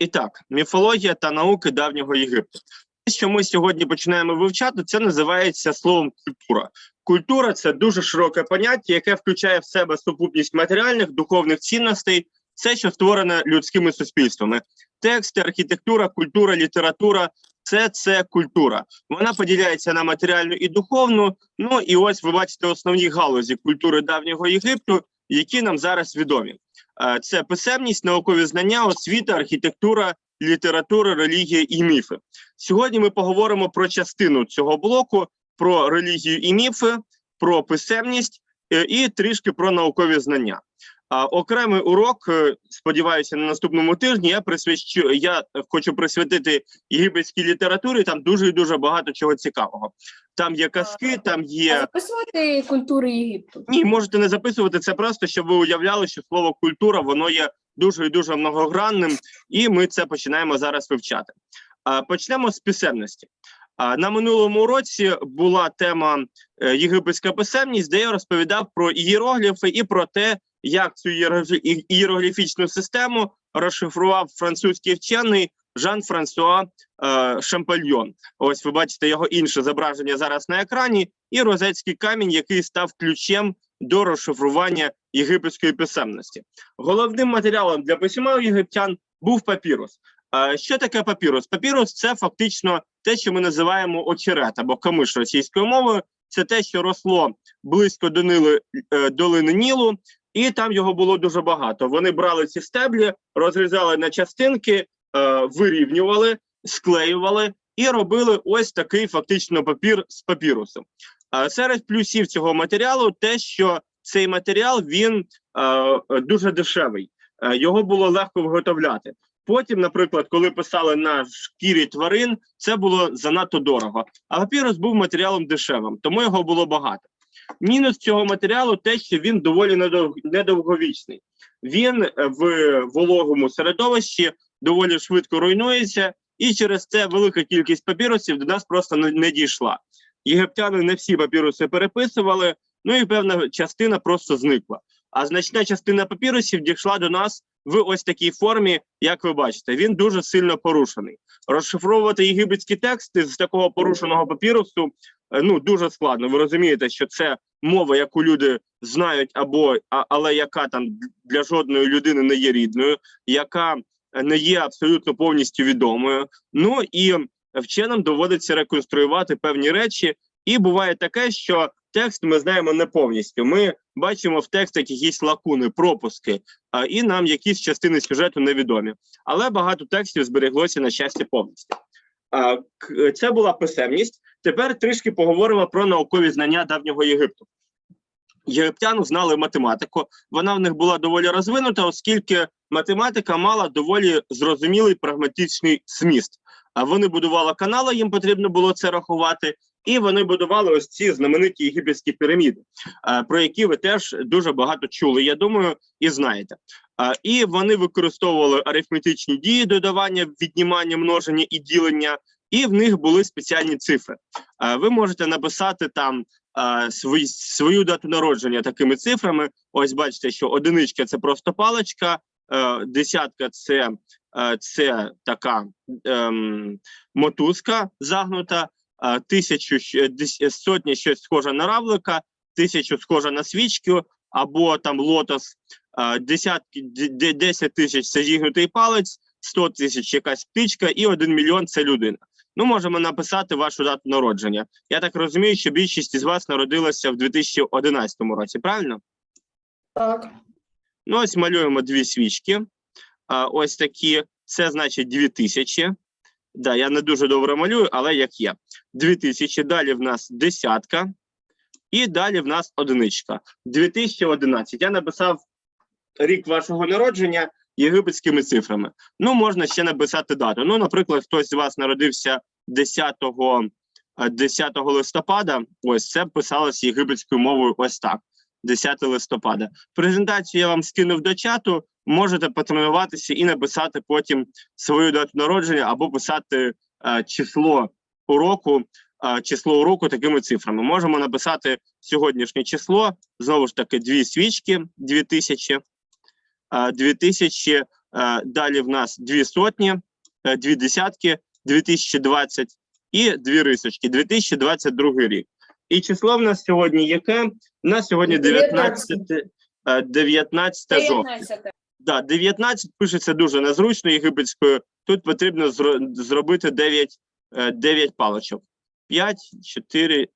І так, міфологія та науки давнього Єгипту. Те, що ми сьогодні починаємо вивчати, це називається словом культура. Культура це дуже широке поняття, яке включає в себе сукупність матеріальних духовних цінностей, все, що створене людськими суспільствами. Тексти, архітектура, культура, література це це культура. Вона поділяється на матеріальну і духовну. Ну і ось ви бачите основні галузі культури давнього Єгипту, які нам зараз відомі. Е, Це писемність, наукові знання, освіта, архітектура, література, релігія і міфи. Сьогодні ми поговоримо про частину цього блоку: про релігію і міфи, про писемність е, і трішки про наукові знання. А окремий урок, е, сподіваюся, на наступному тижні я присвячу. Я хочу присвятити єгипетській літературі. Там дуже і дуже багато чого цікавого. Там є казки, там А є записувати культури Єгипту. ні, можете не записувати це просто, щоб ви уявляли, що слово культура воно є дуже і дуже многогранним, і ми це починаємо зараз вивчати. А, Почнемо з писемності. А, На минулому уроці була тема е, єгипетська писемність, де я розповідав про ієрогліфи і про те, як цю ієроглі- і- ієрогліфічну систему розшифрував французький вчений Жан-Франсуа е, Шампальйон. Ось ви бачите його інше зображення зараз на екрані, і розецький камінь, який став ключем до розшифрування єгипетської писемності. Головним матеріалом для письма єгиптян був папірус. Е, Що таке папірус? Папірус це фактично те, що ми називаємо очерет або камиш російською мовою. Це те, що росло близько до Нили, е, долини Нілу, і там його було дуже багато. Вони брали ці стеблі, розрізали на частинки, е, вирівнювали, склеювали і робили ось такий фактично папір з папірусу. А серед плюсів цього матеріалу те, що цей матеріал він е, дуже дешевий, е, його було легко виготовляти. Потім, наприклад, коли писали на шкірі тварин, це було занадто дорого. А папірус був матеріалом дешевим, тому його було багато. Мінус цього матеріалу те, що він доволі недов- недовговічний. Він е, в вологому середовищі доволі швидко руйнується, і через це велика кількість папірусів до нас просто не, дійшла. Єгиптяни не всі папіруси переписували, ну і певна частина просто зникла. А значна частина папірусів дійшла до нас в ось такій формі, як ви бачите. Він дуже сильно порушений. Розшифровувати єгипетські тексти з такого порушеного папірусу ну дуже складно. Ви розумієте, що це мова, яку люди знають, або але яка там для жодної людини не є рідною, яка не є абсолютно повністю відомою. Ну і вченим доводиться реконструювати певні речі, і буває таке, що текст ми знаємо не повністю. Ми бачимо в текстах якісь лакуни, пропуски, і нам якісь частини сюжету невідомі. Але багато текстів збереглося на щастя повністю. Це була писемність. Тепер трішки поговоримо про наукові знання давнього Єгипту. Єгиптяни знали математику. Вона в них була доволі розвинута, оскільки математика мала доволі зрозумілий прагматичний зміст. А вони будували канали, їм потрібно було це рахувати, і вони будували ось ці знамениті єгипетські піраміди, е, про які ви теж дуже багато чули. Я думаю, і знаєте. І вони використовували арифметичні дії, додавання, віднімання, множення і ділення, і в них були спеціальні цифри. Ви можете написати там свою дату народження такими цифрами. Ось бачите, що одиничка це просто паличка, е, десятка це, е, це така ем, мотузка загнута, тисячу щ- дес- сотня щось схоже на равлика, тисячу схоже на свічку або там лотос, десятки, д- д- 10 тисяч це зігнутий палець, 100 тисяч якась птичка і 1 мільйон це людина. Ну, можемо написати вашу дату народження. Я так розумію, що більшість із вас народилася в 2011 році, правильно? Так. Ну, ось малюємо дві свічки. Ось такі. Це значить 2000. Да, я не дуже добре малюю, але як є. 2000. Далі в нас десятка. І далі в нас одиничка. 2011. Я написав рік вашого народження єгипетськими цифрами. Ну, можна ще написати дату. Ну, наприклад, хтось з вас народився 10, е, 10 листопада. Ось це писалось єгипетською мовою. Ось так. 10 листопада. Презентацію я вам скинув до чату. Можете потренуватися і написати потім свою дату народження або писати е, число уроку, е, число уроку такими цифрами. Можемо написати сьогоднішнє число. Знову ж таки, дві свічки, 2000. е, 2000 Е, Далі в нас дві сотні, е, дві десятки, 2020 і дві рисочки, 2022 рік. І число в нас сьогодні яке? У нас сьогодні 19, е, 19 жовтня. 19. Да, 19 пишеться дуже незручно єгипетською. Тут потрібно зро- зробити 9, е, 9 паличок. 5, 4,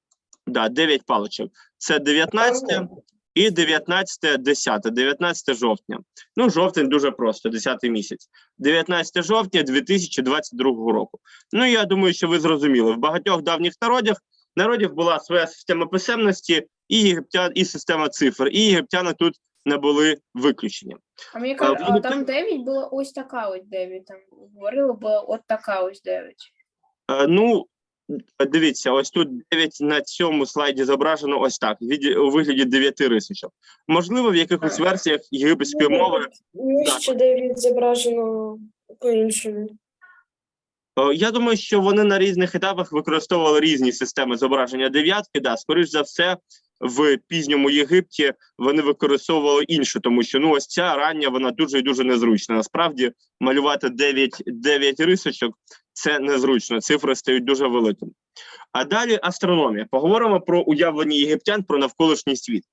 да, 9 паличок. Це 19 і 19, 10, 19 жовтня. Ну, жовтень дуже просто, 10 місяць. 19 жовтня 2022 року. Ну, я думаю, що ви зрозуміли. В багатьох давніх народів народів була своя система писемності, і єгиптян, і система цифр, і єгиптяни тут не були виключенням. А мені кажуть, а там там- 9 було ось така ось 9. Там говорили, була от така ось 9. Е, Ну, дивіться, ось тут 9 на цьому слайді зображено ось так, від, у вигляді 9 рисочок. Можливо, в якихось версіях єгипетської мови. Нижче дев'ять зображено по-іншому. Е, Я думаю, що вони на різних етапах використовували різні системи зображення дев'ятки. Да, скоріш за все, в пізньому Єгипті вони використовували інше, тому що ну ось ця рання вона дуже і дуже незручна. Насправді малювати 9, 9 рисочок це незручно. Цифри стають дуже великими. А далі астрономія. Поговоримо про уявлення єгиптян про навколишній світ.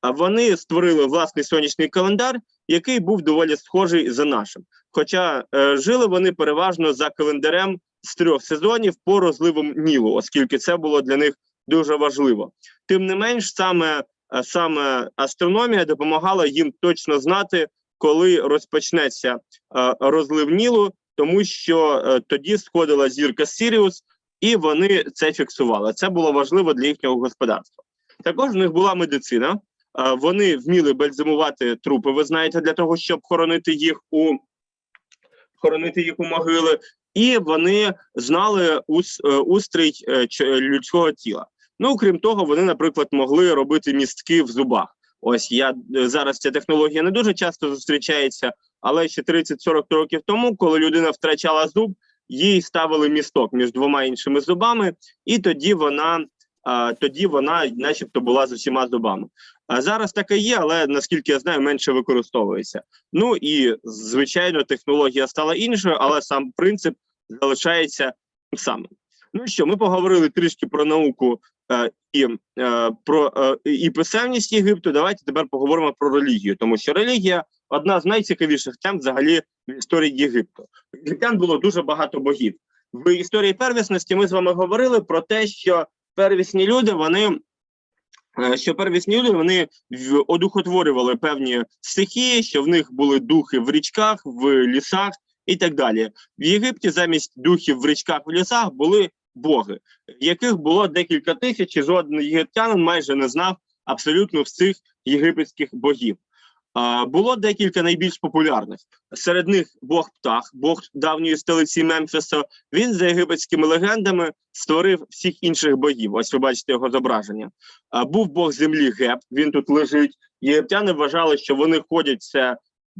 А вони створили власний сонячний календар, який був доволі схожий за нашим. Хоча е, жили вони переважно за календарем з трьох сезонів по розливам Нілу, оскільки це було для них дуже важливо. Тим не менш, саме, е, саме астрономія допомагала їм точно знати, коли розпочнеться е, розлив Нілу, тому що е, тоді сходила зірка Сіріус, і вони це фіксували. Це було важливо для їхнього господарства. Також в них була медицина. Вони вміли бальзамувати трупи. Ви знаєте, для того, щоб хоронити їх у хоронити їх у могили, і вони знали ус, е, устрій е, людського тіла. Ну крім того, вони, наприклад, могли робити містки в зубах. Ось я е, зараз ця технологія не дуже часто зустрічається, але ще 30-40 років тому, коли людина втрачала зуб, їй ставили місток між двома іншими зубами, і тоді вона, тоді вона, начебто, була з усіма зубами. А зараз таке є, але наскільки я знаю, менше використовується. Ну і звичайно, технологія стала іншою, але сам принцип залишається тим самим. Ну що, ми поговорили трішки про науку е, і е, про е, і писемність Єгипту. Давайте тепер поговоримо про релігію, тому що релігія одна з найцікавіших тем взагалі в історії Єгипту. Єгиптян було дуже багато богів. В історії первісності ми з вами говорили про те, що первісні люди вони. е, Що первісні люди вони одухотворювали певні стихії, що в них були духи в річках, в лісах і так далі. В Єгипті замість духів в річках в лісах були боги, яких було декілька тисяч, і жоден єгиптянин майже не знав абсолютно всіх єгипетських богів. Було декілька найбільш популярних. Серед них Бог Птах, Бог давньої столиці Мемфіса. Він за єгипетськими легендами створив всіх інших богів. Ось ви бачите його зображення. Був Бог землі Геб. Він тут лежить. Єгиптяни вважали, що вони ходять це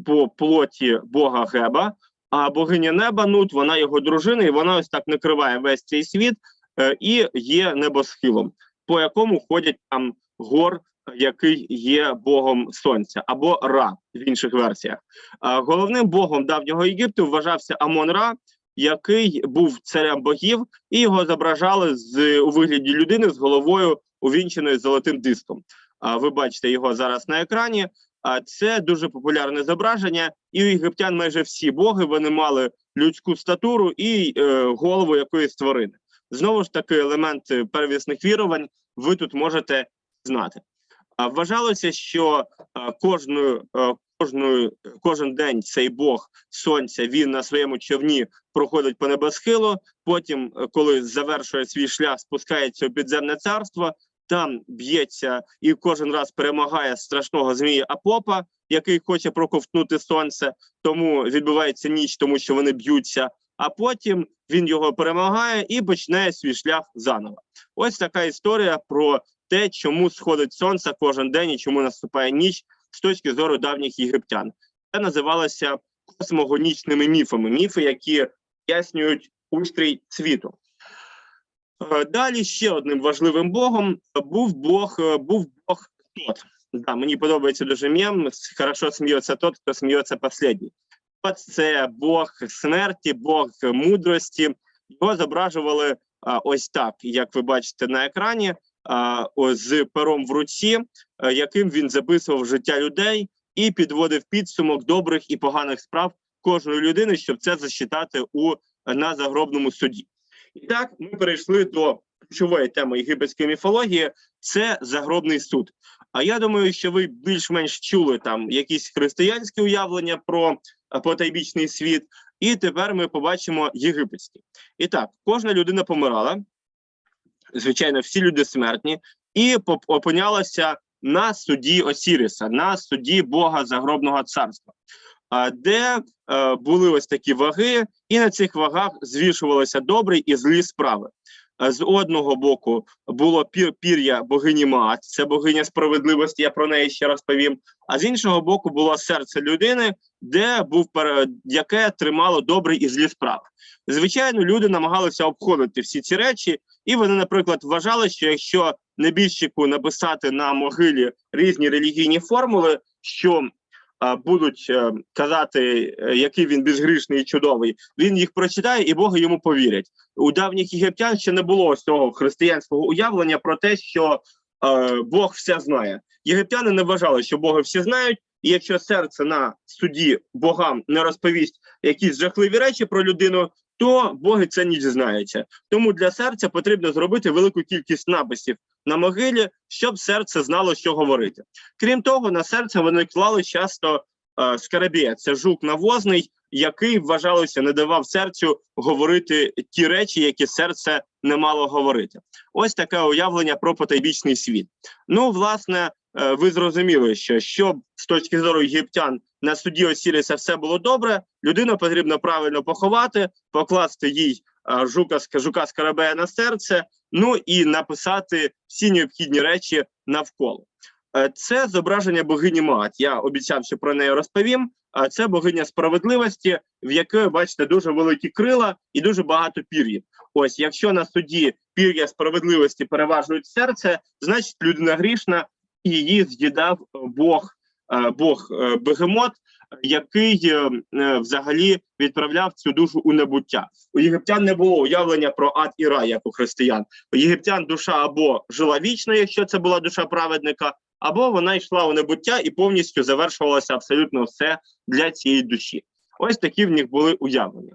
по плоті Бога Геба. А богиня неба Нут, вона його дружина, і вона ось так накриває весь цей світ е, і є небосхилом, по якому ходять там гор, який є богом сонця, або Ра в інших версіях. Головним богом давнього Єгипту вважався Амон Ра, який був царем богів, і його зображали з у вигляді людини з головою увінченою золотим диском. Ви бачите його зараз на екрані. А це дуже популярне зображення, і у єгиптян майже всі боги вони мали людську статуру і е, голову якоїсь тварини. Знову ж таки, елемент первісних вірувань ви тут можете знати. Вважалося, що кожною, кожною, кожен день цей бог сонця він на своєму човні проходить по небосхилу. Потім, е, коли завершує свій шлях, спускається у підземне царство. Там б'ється і кожен раз перемагає страшного змія Апопа, який хоче проковтнути сонце. Тому відбувається ніч, тому що вони б'ються. А потім він його перемагає і починає свій шлях заново. Ось така історія про те, чому сходить сонце кожен день і чому наступає ніч з точки зору давніх єгиптян. Це називалося космогонічними міфами. Міфи, які пояснюють устрій світу. Е, Далі ще одним важливим богом був Бог, е, був Бог Тот. Да, мені подобається дуже мем. Хорошо сміється тот, хто сміється последній. це Бог смерті, Бог мудрості. Його зображували ось так, як ви бачите на екрані, з пером в руці, яким він записував життя людей і підводив підсумок добрих і поганих справ кожної людини, щоб це засчитати у на загробному суді. І так, ми перейшли до ключової теми єгипетської міфології це загробний суд. А я думаю, що ви більш-менш чули там якісь християнські уявлення про е, потайбічний світ, і тепер ми побачимо єгипетський. І так, кожна людина помирала, звичайно, всі люди смертні, і опинялася на суді Осіріса, на суді Бога загробного царства, де е, були ось такі ваги, і на цих вагах звішувалися добрі і злі справи. З одного боку було пір, пір'я богині Маат, це богиня справедливості. Я про неї ще розповім. А з іншого боку було серце людини, де був яке тримало добрі і злі справи. Звичайно, люди намагалися обходити всі ці речі, і вони, наприклад, вважали, що якщо небіжчику написати на могилі різні релігійні формули, що будуть е, казати, е, який він безгрішний і чудовий, він їх прочитає, і боги йому повірять. У давніх єгиптян ще не було ось цього християнського уявлення про те, що е, Бог все знає. Єгиптяни не вважали, що боги всі знають, і якщо серце на суді богам не розповість якісь жахливі речі про людину, то боги це не дізнаються. Тому для серця потрібно зробити велику кількість написів на могилі, щоб серце знало, що говорити. Крім того, на серце вони клали часто е, скарабія, це жук навозний, який вважалося не давав серцю говорити ті речі, які серце не мало говорити. Ось таке уявлення про потайбічний світ. Ну, власне, ви зрозуміли, що щоб з точки зору єгиптян на суді Осіріса все було добре, людину потрібно правильно поховати, покласти їй е, жука, жука скарабея на серце, ну і написати всі необхідні речі навколо. Е, Це зображення богині Маат. Я обіцяв, що про неї розповім. А це богиня справедливості, в якої бачите дуже великі крила і дуже багато пір'їв. Ось, якщо на суді пір'я справедливості переважують серце, значить людина грішна, і її з'їдав е, Бог, е, Бог е, Бегемот, який взагалі відправляв цю душу у небуття. У єгиптян не було уявлення про ад і рай, як у християн. У єгиптян душа або жила вічно, якщо це була душа праведника, або вона йшла у небуття і повністю завершувалося абсолютно все для цієї душі. Ось такі в них були уявлення.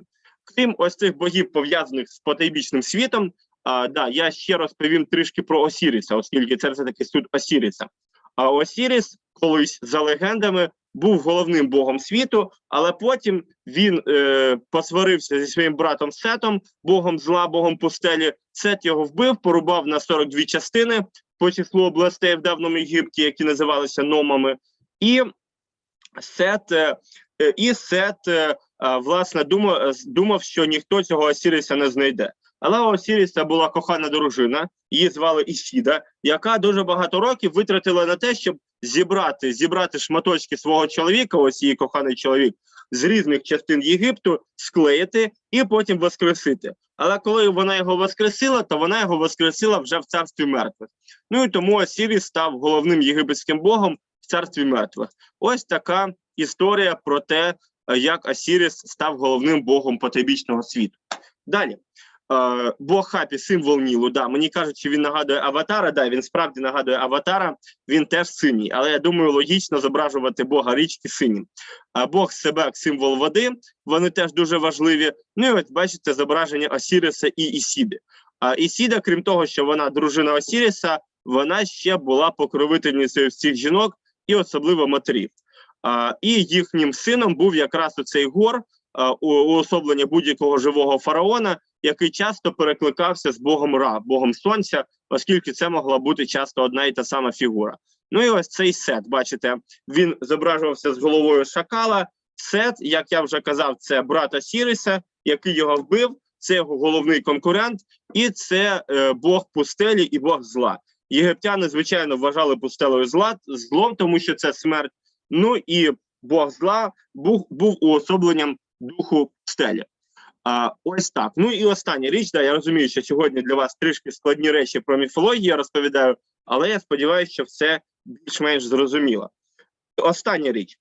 Крім ось цих богів, пов'язаних з потайбічним світом, а, да, я ще розповім трішки про Осіріса, оскільки це все таки суд Осіріса. А Осіріс колись за легендами був головним богом світу, але потім він е, посварився зі своїм братом Сетом, богом зла, богом пустелі. Сет його вбив, порубав на 42 частини по числу областей в давньому Єгипті, які називалися номами, і Сет, е, і Сет е, власне думав, думав, що ніхто цього Осіріса не знайде. Але у Осіріса була кохана дружина, її звали Ішіда, яка дуже багато років витратила на те, щоб зібрати зібрати шматочки свого чоловіка, ось її коханий чоловік, з різних частин Єгипту, склеїти і потім воскресити. Але коли вона його воскресила, то вона його воскресила вже в царстві мертвих. Ну і тому Осіріс став головним єгипетським богом в царстві мертвих. Ось така історія про те, як Осіріс став головним богом потайбічного світу. Далі. Е, Бог Хапі, символ Нілу. Да, мені кажуть, що він нагадує аватара. Да, він справді нагадує аватара, він теж синій. Але я думаю, логічно зображувати Бога річки синім. А Бог Себек, символ води, вони теж дуже важливі. Ну і от бачите зображення Осіріса і Ісіди. А Ісіда, крім того, що вона дружина Осіріса, вона ще була покровительницею всіх жінок і особливо матерів. А, і їхнім сином був якраз оцей гор, уособлення будь-якого живого фараона, який часто перекликався з Богом Ра, Богом Сонця, оскільки це могла бути часто одна і та сама фігура. Ну і ось цей сет, бачите, він зображувався з головою шакала. Сет, як я вже казав, це брата Сіриса, який його вбив, це його головний конкурент, і це е, Бог пустелі і Бог зла. Єгиптяни, звичайно, вважали пустелею зла злом, тому що це смерть. Ну і Бог зла був, був уособленням духу стелі. А, ось так. Ну і остання річ, да, я розумію, що сьогодні для вас трішки складні речі про міфологію розповідаю, але я сподіваюся, що все більш-менш зрозуміло. Остання річ.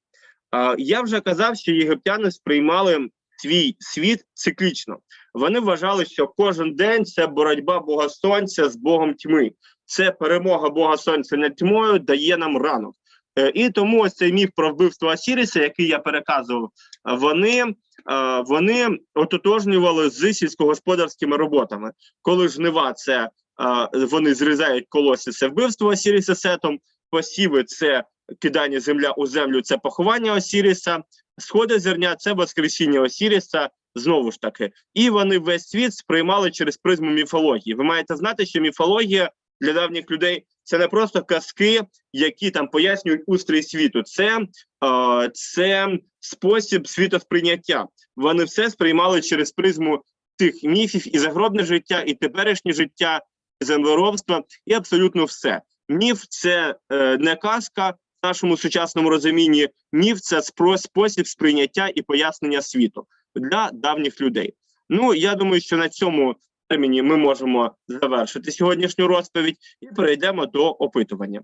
А, Я вже казав, що єгиптяни сприймали свій світ циклічно. Вони вважали, що кожен день це боротьба Бога Сонця з Богом тьми. Це перемога Бога Сонця над тьмою дає нам ранок. Е, І тому ось цей міф про вбивство Осіріса, який я переказував, вони, е, вони ототожнювали з сільськогосподарськими роботами. Коли жнива це е, вони зрізають колоси, це вбивство Осіріса сетом, посіви це кидання земля у землю, це поховання Осіріса, сходи зерня це воскресіння Осіріса. Знову ж таки, і вони весь світ сприймали через призму міфології. Ви маєте знати, що міфологія для давніх людей це не просто казки, які там пояснюють устрій світу. Це, е, це спосіб світосприйняття. Вони все сприймали через призму тих міфів і загробне життя, і теперішнє життя, і землеробство, і абсолютно все. Міф це е, не казка в нашому сучасному розумінні. Міф це спосіб сприйняття і пояснення світу для давніх людей. Ну я думаю, що на цьому терміні ми можемо завершити сьогоднішню розповідь і перейдемо до опитування.